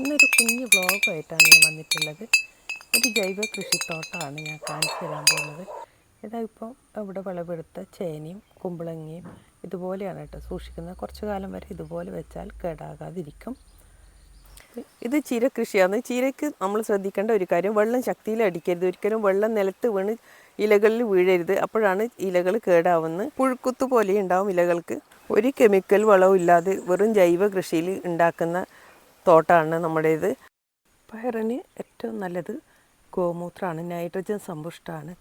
ഇന്നൊരു കുഞ്ഞു വ്ളോഗായിട്ടാണ് ഞാൻ വന്നിട്ടുള്ളത്. ഒരു ജൈവ കൃഷിത്തോട്ടമാണ് ഞാൻ കാണിച്ചു തരാൻ പോകുന്നത്. ഇതാ ഇപ്പോൾ ഇവിടെ വിളവെടുത്ത ചേനയും കുമ്പളങ്ങയും ഇതുപോലെയാണ് കേട്ടോ സൂക്ഷിക്കുന്നത്. കുറച്ച് കാലം വരെ ഇതുപോലെ വെച്ചാൽ കേടാകാതിരിക്കും. ഇത് ചീര കൃഷിയാണ്. ചീരയ്ക്ക് നമ്മൾ ശ്രദ്ധിക്കേണ്ട ഒരു കാര്യം വെള്ളം ശക്തിയിൽ അടിക്കരുത്. ഒരിക്കലും വെള്ളം നിലത്ത് വീണ് ഇലകളിൽ വീഴരുത്. അപ്പോഴാണ് ഇലകൾ കേടാവുന്നത്. പുഴുക്കുത്ത് പോലെ ഉണ്ടാവും ഇലകൾക്ക്. ഒരു കെമിക്കൽ വളവും ഇല്ലാതെ വെറും ജൈവ കൃഷിയിൽ ഉണ്ടാക്കുന്ന തോട്ടമാണ് നമ്മുടേത് പയറിന് ഏറ്റവും നല്ലത് ഗോമൂത്രമാണ് നൈട്രജൻ സമ്പുഷ്ടമാണ്.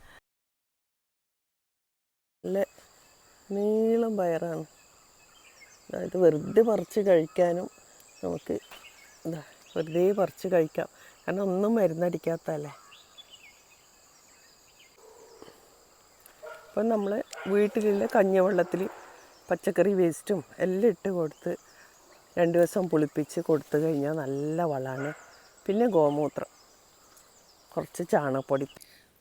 നല്ല നീളം പയറാണ്. അതായത് വെറുതെ പറിച്ച് കഴിക്കാനും നമുക്ക് ഇതാ വെറുതെ പറിച്ച് കഴിക്കാം. കാരണം ഒന്നും മരുന്നടിക്കാത്തല്ലേ അപ്പം നമ്മൾ വീട്ടിലുള്ള കഞ്ഞിവെള്ളത്തിൽ പച്ചക്കറി വേസ്റ്റും എല്ലാം ഇട്ട് കൊടുത്ത് രണ്ട് ദിവസം പുളിപ്പിച്ച് കൊടുത്തു കഴിഞ്ഞാൽ നല്ല വളമാണ്. പിന്നെ ഗോമൂത്രം. കുറച്ച് ചാണകപ്പൊടി.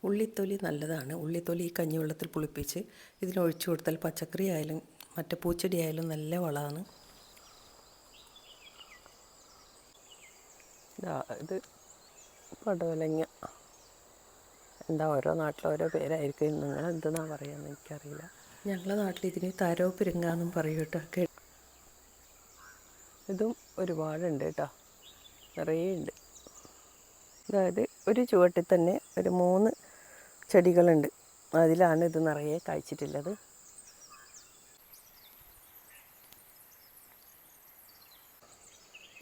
ഉള്ളിത്തൊലി നല്ലതാണ്. ഉള്ളിത്തൊലി ഈ കഞ്ഞിവെള്ളത്തിൽ പുളിപ്പിച്ച് ഇതിനൊഴിച്ചു കൊടുത്താൽ പച്ചക്കറി ആയാലും മറ്റേ പൂച്ചെടി ആയാലും നല്ല വളമാണ്. ഇത് പടവലങ്ങ. എന്താ ഓരോ നാട്ടിൽ ഓരോ പേരായിരിക്കും നിങ്ങൾ എന്തെന്നാ പറയുക എനിക്കറിയില്ല. ഞങ്ങളുടെ നാട്ടിൽ ഇതിന് തരോ പെരുങ്ങാന്നും പറയും കേട്ടോ. ഇതും ഒരുപാടുണ്ട് കേട്ടോ. നിറയെ ഉണ്ട്. അതായത് ഒരു ചുവട്ടിൽ തന്നെ ഒരു മൂന്ന് ചെടികളുണ്ട്. അതിലാണ് ഇത് നിറയെ കഴിച്ചിട്ടുള്ളത്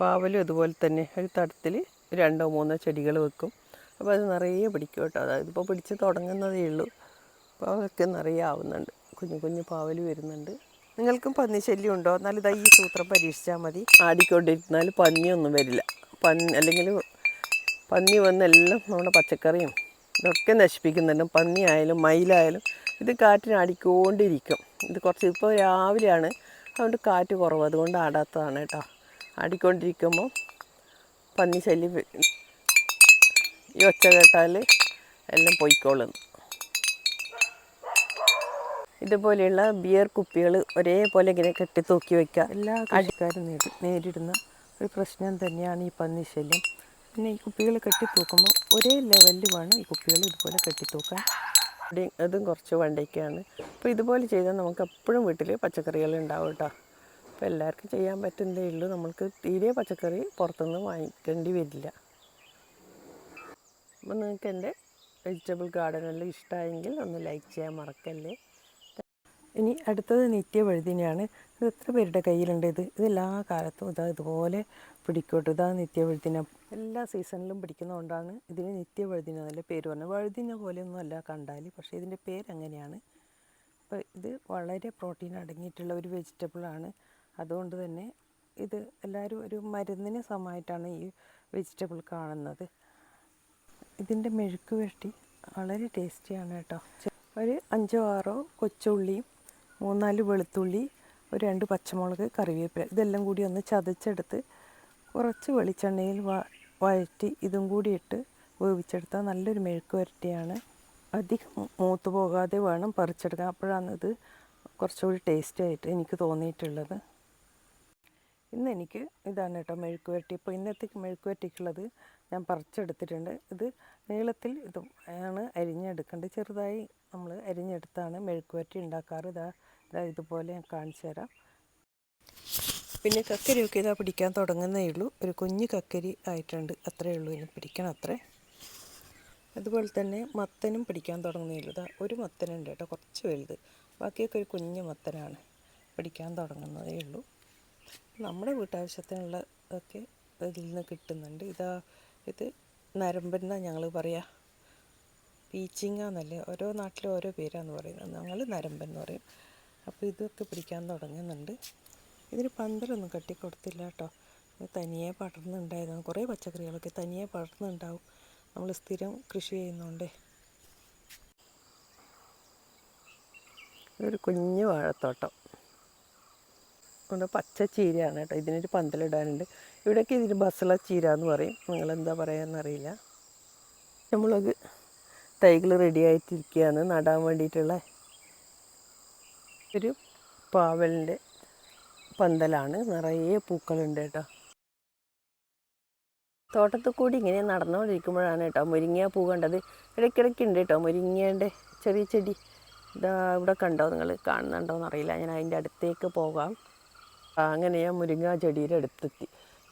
പാവലും അതുപോലെ തന്നെ ഒരു തടത്തിൽ രണ്ടോ മൂന്നോ ചെടികൾ വെക്കും. അപ്പോൾ അത് നിറയെ പിടിക്കും കേട്ടോ. അതായത് ഇപ്പോൾ പിടിച്ച് തുടങ്ങുന്നതേ ഉള്ളൂ. അപ്പോൾ അതൊക്കെ നിറയെ ആവുന്നുണ്ട്. കുഞ്ഞു കുഞ്ഞു പാവൽ വരുന്നുണ്ട്. നിങ്ങൾക്കും പന്നി ശല്യം ഉണ്ടോ എന്നാൽ ഇതാ ഈ സൂത്രം പരീക്ഷിച്ചാൽ മതി. ആടിക്കൊണ്ടിരുന്നാൽ പന്നിയൊന്നും വരില്ല. പന്നി അല്ലെങ്കിൽ പന്നി വന്നെല്ലാം നമ്മുടെ പച്ചക്കറിയും ഇതൊക്കെ നശിപ്പിക്കുന്നുണ്ട്. പന്നി ആയാലും മയിലായാലും ഇത് കാറ്റിന് ആടിക്കൊണ്ടിരിക്കും. ഇത് കുറച്ച് ഇപ്പോൾ രാവിലെയാണ്. അതുകൊണ്ട് കാറ്റ് കുറവ്. അതുകൊണ്ട് ആടാത്തതാണ് കേട്ടോ. ആടിക്കൊണ്ടിരിക്കുമ്പോൾ പന്നി ശല്യം ഈ ഒച്ച കേട്ടാൽ എല്ലാം പൊയ്ക്കോളുന്നു. ഇതുപോലെയുള്ള ബിയർ കുപ്പികൾ ഒരേപോലെ ഇങ്ങനെ കെട്ടി തൂക്കി വയ്ക്കുക എല്ലാ കൃഷിക്കാരും നേരി നേരിടുന്ന ഒരു പ്രശ്നം തന്നെയാണ് ഈ പന്നി ശല്യം പിന്നെ ഈ കുപ്പികൾ കെട്ടി തൂക്കുമ്പോൾ ഒരേ ലെവലിൽ വേണം ഈ കുപ്പികൾ ഇതുപോലെ കെട്ടി തൂക്കാൻ അതും കുറച്ച് വണ്ടയ്ക്കാണ് അപ്പോൾ ഇതുപോലെ ചെയ്താൽ നമുക്ക് എപ്പോഴും വീട്ടിൽ പച്ചക്കറികൾ ഉണ്ടാവും കേട്ടോ അപ്പോൾ എല്ലാവർക്കും ചെയ്യാൻ പറ്റുന്നതേ ഉള്ളൂ. നമ്മൾക്ക് തീരെ പച്ചക്കറി പുറത്തുനിന്ന് വാങ്ങിക്കേണ്ടി വരില്ല. അപ്പോൾ നിങ്ങൾക്ക് എന്റെ വെജിറ്റബിൾ ഗാർഡനെല്ലാം ഇഷ്ടമായെങ്കിൽ ഒന്ന് ലൈക്ക് ചെയ്യാൻ മറക്കല്ലേ. ഇനി അടുത്തത് നിത്യവഴുതിനെയാണ്. ഇത് എത്ര പേരുടെ കയ്യിലുണ്ട് ഇത്? ഇതെല്ലാ കാലത്തും ഇതാ ഇതുപോലെ പിടിക്കോട്ടെ. ഇതാ നിത്യവഴുതിന. എല്ലാ സീസണിലും പിടിക്കുന്നതുകൊണ്ടാണ് ഇതിന് നിത്യവഴുതിന എന്നല്ല പേര് പറഞ്ഞത്. വഴുതിന പോലെയൊന്നും അല്ല കണ്ടാൽ പക്ഷേ ഇതിന്റെ പേര് അങ്ങനെയാണ് അപ്പോൾ ഇത് വളരെ പ്രോട്ടീൻ അടങ്ങിയിട്ടുള്ള ഒരു വെജിറ്റബിളാണ് അതുകൊണ്ട് തന്നെ ഇത് എല്ലാവരും ഒരു മരുന്നിന് സമമായിട്ടാണ് ഈ വെജിറ്റബിൾ കാണുന്നത്. ഇതിന്റെ മെഴുക്ക് വെട്ടി വളരെ ടേസ്റ്റിയാണ് കേട്ടോ. ഒരു അഞ്ചോ ആറോ കൊച്ചുള്ളിയും മൂന്നാൽ വെളുത്തുള്ളി ഒരു രണ്ട് പച്ചമുളക് കറിവേപ്പില ഇതെല്ലാം കൂടി ഒന്ന് ചതച്ചെടുത്ത് കുറച്ച് വെളിച്ചെണ്ണയിൽ വഴറ്റി ഇതും കൂടി ഇട്ട് വേവിച്ചെടുത്താൽ നല്ലൊരു മെഴുക്ക് വരട്ടിയാണ്. അധികം മൂത്ത് പോകാതെ വേണം പറിച്ചെടുക്കാൻ. അപ്പോഴാണ് ഇത് കുറച്ചുകൂടി ടേസ്റ്റി ആയിട്ട് എനിക്ക് തോന്നിയിട്ടുള്ളത്. ഇന്ന് എനിക്ക് ഇതാണ് കേട്ടോ മെഴുക്ക് വരട്ടി. ഇപ്പോൾ ഇന്നത്തേക്ക് മെഴുക്ക് വരട്ടിക്കുള്ളത് ഞാൻ പറിച്ചെടുത്തിട്ടുണ്ട്. ഇത് നീളത്തിൽ ഇത് ആണ് അരിഞ്ഞെടുക്കേണ്ടത്. ചെറുതായി നമ്മൾ അരിഞ്ഞെടുത്താണ് മെഴുക്കുവരട്ടി ഉണ്ടാക്കാറ്. ഇതാ ഇതാ ഇതുപോലെ ഞാൻ കാണിച്ചു തരാം. പിന്നെ കക്കരിയൊക്കെ ഇതാ പിടിക്കാൻ തുടങ്ങുന്നേ ഉള്ളൂ. ഒരു കുഞ്ഞു കക്കരി ആയിട്ടുണ്ട്. അത്രയേ ഉള്ളൂ. ഇനി പിടിക്കണം അത്രേ. അതുപോലെ തന്നെ മത്തനും പിടിക്കാൻ തുടങ്ങുന്നേ ഉള്ളൂ. ഇതാ ഒരു മത്തനുണ്ട് കേട്ടോ. കുറച്ച് വലുത്. ബാക്കിയൊക്കെ ഒരു കുഞ്ഞു മത്തനാണ് പിടിക്കാൻ തുടങ്ങുന്നതേ ഉള്ളൂ. നമ്മുടെ വീട്ടാവശ്യത്തിനുള്ള ഇതൊക്കെ ഇതിൽ നിന്ന് കിട്ടുന്നുണ്ട്. ഇതാ ഇത് നരമ്പെന്നാണ് ഞങ്ങൾ പറയുക പീച്ചിങ്ങ എന്നല്ലേ ഓരോ നാട്ടിലും ഓരോ പേരാന്ന് പറയുന്നത്. ഞങ്ങൾ നരമ്പൻ എന്ന് പറയും. അപ്പോൾ ഇതൊക്കെ പിടിക്കാൻ തുടങ്ങുന്നുണ്ട്. ഇതിന് പന്തലൊന്നും കെട്ടിക്കൊടുത്തില്ല കേട്ടോ തനിയെ പടർന്നുണ്ടായിരുന്നു. കുറേ പച്ചക്കറികളൊക്കെ തനിയെ പടർന്നുണ്ടാവും. നമ്മൾ സ്ഥിരം കൃഷി ചെയ്യുന്നതുകൊണ്ടേ ഒരു കുഞ്ഞു വാഴത്തോട്ടം. അതുകൊണ്ട് പച്ച ചീരയാണ് കേട്ടോ. ഇതിനൊരു പന്തലിടാനുണ്ട്. ഇവിടെയൊക്കെ ഇതിന് ബസള ചീര എന്ന് പറയും. നിങ്ങൾ എന്താ നിങ്ങളെന്താ പറയാമെന്നറിയില്ല നമ്മളത് തൈകൾ റെഡി ആയിട്ടിരിക്കുകയാണ്. നടാൻ വേണ്ടിയിട്ടുള്ള ഒരു പാവലിന്റെ പന്തലാണ്. നിറയെ പൂക്കളുണ്ട് കേട്ടോ. തോട്ടത്തിൽ കൂടി ഇങ്ങനെ നടന്നുകൊണ്ടിരിക്കുമ്പോഴാണ് കേട്ടോ മുരിങ്ങ പൂ കണ്ടത്. ഇടയ്ക്കിടയ്ക്ക് ഉണ്ട് കേട്ടോ. മുരിങ്ങേന്റെ ചെറിയ ചെടി ഇതാ ഇവിടെ കണ്ടോ? നിങ്ങൾ കാണുന്നുണ്ടോ എന്നറിയില്ല ഞാൻ അതിന്റെ അടുത്തേക്ക് പോകാം. അങ്ങനെ ഞാൻ മുരിങ്ങാ ചെടിയുടെ അടുത്തെത്തി.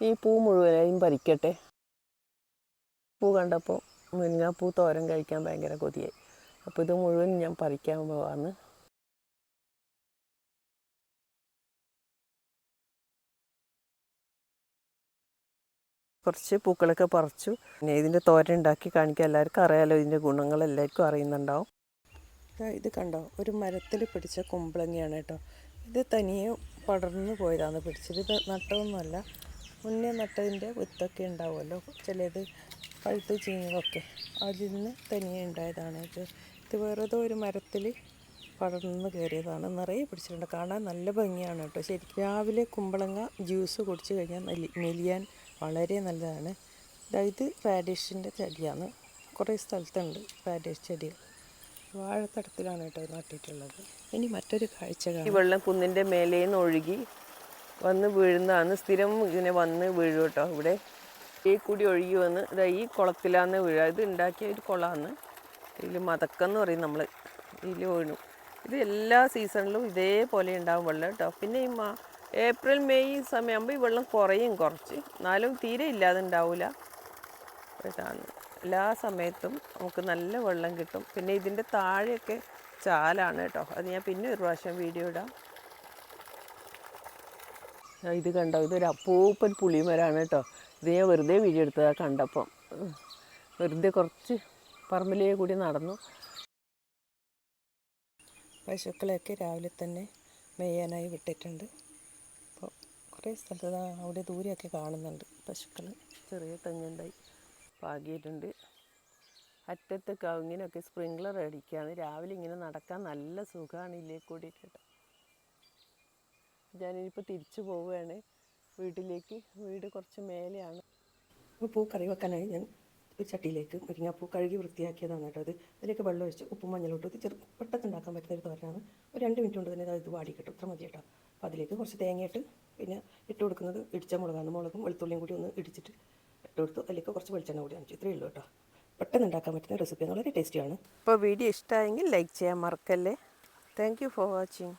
ഈ പൂ മുഴുവനായും പറിക്കട്ടെ. പൂ കണ്ടപ്പോൾ മുരിങ്ങാപ്പൂ തോരം കഴിക്കാൻ ഭയങ്കര കൊതിയായി. അപ്പോൾ ഇത് മുഴുവൻ ഞാൻ പറിക്കാൻ പോവാന്ന്. കുറച്ച് പൂക്കളൊക്കെ പറിച്ചു. പിന്നെ ഇതിന്റെ തോരൻ ഉണ്ടാക്കി കാണിക്കാൻ എല്ലാവർക്കും അറിയാലോ ഇതിന്റെ ഗുണങ്ങൾ എല്ലാവർക്കും അറിയുന്നുണ്ടാവും. ഇത് കണ്ടോ? ഒരു മരത്തിൽ പിടിച്ച കുമ്പളങ്ങയാണ് കേട്ടോ. ഇത് തനിയെ പടർന്നു പോയതാണ്. പിടിച്ചത് നട്ടതൊന്നുമല്ല. മുന്നേ നട്ടതിന്റെ വിത്തൊക്കെ ഉണ്ടാവുമല്ലോ. ചിലത് പഴുത്ത് ചീഞ്ഞതൊക്കെ. അതിൽ നിന്ന് തനിയെ ഉണ്ടായതാണ്. ഇത് ഇത് വേറേതോ ഒരു മരത്തിൽ പടർന്ന് കയറിയതാണ്. നിറയെ പിടിച്ചിട്ടുണ്ട്. കാണാൻ നല്ല ഭംഗിയാണ് കേട്ടോ. ശരിക്കും രാവിലെ കുമ്പളങ്ങ ജ്യൂസ് കുടിച്ച് കഴിഞ്ഞാൽ നെലി മെലിയാൻ വളരെ നല്ലതാണ്. ഇത് റാഡിഷിന്റെ ചെടിയാണ്. കുറേ സ്ഥലത്തുണ്ട് റാഡിഷ് ചെടികൾ. വാഴത്തടത്തിലാണ് കേട്ടോ നട്ടിട്ടുള്ളത്. ഇനി മറ്റൊരു കാഴ്ച ഈ വെള്ളം കുന്നിന്റെ മേലേന്ന് ഒഴുകി വന്ന് വീഴുന്നതാണ്. സ്ഥിരം ഇങ്ങനെ വന്ന് വീഴും കേട്ടോ ഇവിടെ. ഈ കൂടി ഒഴുകി വന്ന് ഇതാ ഈ കുളത്തിലാന്ന് വീഴുക ഇത് ഉണ്ടാക്കിയ ഒരു കുളമാണ് ഇതിൽ മതക്കെന്ന് പറയും നമ്മൾ ഇതിൽ വീണു ഇത് എല്ലാ സീസണിലും ഇതേപോലെ ഉണ്ടാകും വെള്ളം കേട്ടോ. പിന്നെ ഈ മാ ഏപ്രിൽ മെയ് സമയമാകുമ്പോൾ ഈ വെള്ളം കുറയും കുറച്ച്. എന്നാലും തീരെ ഇല്ലാതെ ഉണ്ടാവില്ല ഇതാണ്. എല്ലാ സമയത്തും നമുക്ക് നല്ല വെള്ളം കിട്ടും. പിന്നെ ഇതിന്റെ താഴെയൊക്കെ ചാലാണ് കേട്ടോ. അത് ഞാൻ പിന്നെ ഒരു പ്രാവശ്യം വീഡിയോ ഇടാം. ഇത് കണ്ടോ? ഇതൊരു അപ്പൂപ്പൻ പുളിമരാണ് കേട്ടോ. ഇത് ഞാൻ വെറുതെ വീഡിയോ എടുത്തതാ കണ്ടപ്പം. വെറുതെ കുറച്ച് പറമ്പിലേ കൂടി നടന്നു. പശുക്കളെയൊക്കെ രാവിലെ തന്നെ മെയ്യാനായി വിട്ടിട്ടുണ്ട്. അപ്പോൾ കുറേ സ്ഥലത്ത് അവിടെ ദൂരെയൊക്കെ കാണുന്നുണ്ട് പശുക്കൾ ചെറിയ തെങ്ങുണ്ടായി. പാകിയിട്ടുണ്ട്. അറ്റത്ത് കവുങ്ങിനൊക്കെ സ്പ്രിങ്ക്ലർ അടിക്കുകയാണ് രാവിലെ ഇങ്ങനെ നടക്കാൻ നല്ല സുഖമാണ് ഇല്ലേ കൂടിയിട്ട് കേട്ടോ. ഞാനിനിപ്പോൾ തിരിച്ചു പോവുകയാണ്. വീട്ടിലേക്ക്. വീട് കുറച്ച് മേലെയാണ്. അപ്പോൾ പൂ കറി വെക്കാനായി ഞാൻ ഒരു ചട്ടിയിലേക്ക് മുരിങ്ങാപ്പൂ കഴുകി വൃത്തിയാക്കിയതാണ് കേട്ടോ അത്. അതിലേക്ക് വെള്ളം ഒഴിച്ച് ഉപ്പും മഞ്ഞളോട്ട് ഇത് ചെറു പെട്ടെന്ന് ഉണ്ടാക്കാൻ പറ്റുന്ന ഒരു തോരനാണ്. ഒരു രണ്ട് മിനിറ്റ് കൊണ്ട് തന്നെ ഇത് വാടി കിട്ടും. ഇത്ര മതി കേട്ടോ. അപ്പോൾ അതിലേക്ക് കുറച്ച് തേങ്ങയിട്ട് പിന്നെ ഇട്ട് കൊടുക്കുന്നത് ഇടിച്ച മുളകാണ്. മുളകും വെളുത്തുള്ളിയും കൂടി ഒന്ന് ഇടിച്ചിട്ട് ഇട്ട് കൊടുത്തു അതിലേക്ക് കുറച്ച് വെളിച്ചെണ്ണ കൂടി കാണിച്ചു ഇത്രയേ ഉള്ളൂ കേട്ടോ. പെട്ടെന്ന് ഉണ്ടാക്കാൻ പറ്റുന്ന റെസിപ്പി വളരെ ടേസ്റ്റിയാണ് അപ്പോൾ വീഡിയോ ഇഷ്ടമായെങ്കിൽ ലൈക്ക് ചെയ്യാൻ മറക്കല്ലേ. Thank for watching